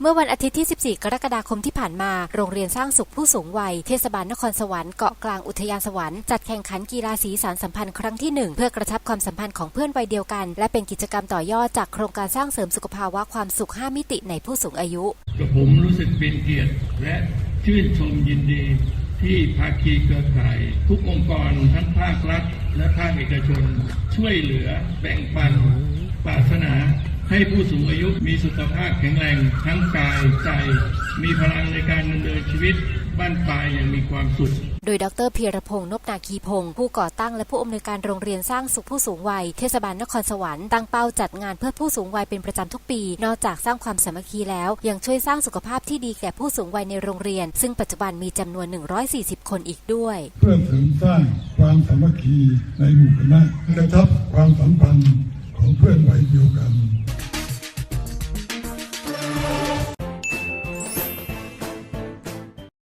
เมื่อวันอาทิตย์ที่ 14 กรกฎาคมที่ผ่านมา โรงเรียนสร้างสุขผู้สูงวัย เทศบาลนครสวรรค์เกาะกลางอุทยานสวรรค์จัดแข่งขันกีฬาสีสารสัมพันธ์ครั้งที่ 1 เพื่อกระชับความสัมพันธ์ของเพื่อนวัยเดียวกัน และเป็นกิจกรรมต่อยอดจากโครงการสร้างเสริมสุขภาวะความสุข 5 มิติในผู้สูงอายุกับผมรู้สึกเป็นเกียรติและชื่นชมยินดี ที่ภาคีเครือข่าย ทุกองค์กรทั้งภาครัฐ และภาคเอกชน ช่วยเหลือแบ่งปันปรารถนา ให้ผู้สูงอายุมีสุขภาพแข็งแรงทั้งกายใจ มีพลังในการดำเนินชีวิตบ้านปลายอย่างมีความสุขโดยดรเพียรพงศ์นบนาคีพงศ์ผู้ก่อตั้งและผู้อำนวยการโรงเรียนสร้างสุขผู้สูงวัย เทศบาลนครสวรรค์ตั้งเป้าจัดงานเพื่อผู้สูงวัยเป็นประจำทุกปี นอกจากสร้างความสามัคคีแล้ว ยังช่วยสร้างสุขภาพที่ดีแก่ผู้สูงวัยในโรงเรียน ซึ่งปัจจุบันมีจำนวน 140 คนอีกด้วย เพื่อเสริมสร้างความสามัคคีในหมู่คณะกระชับความสัมพันธ์ของเพื่อนวัยเดียวกัน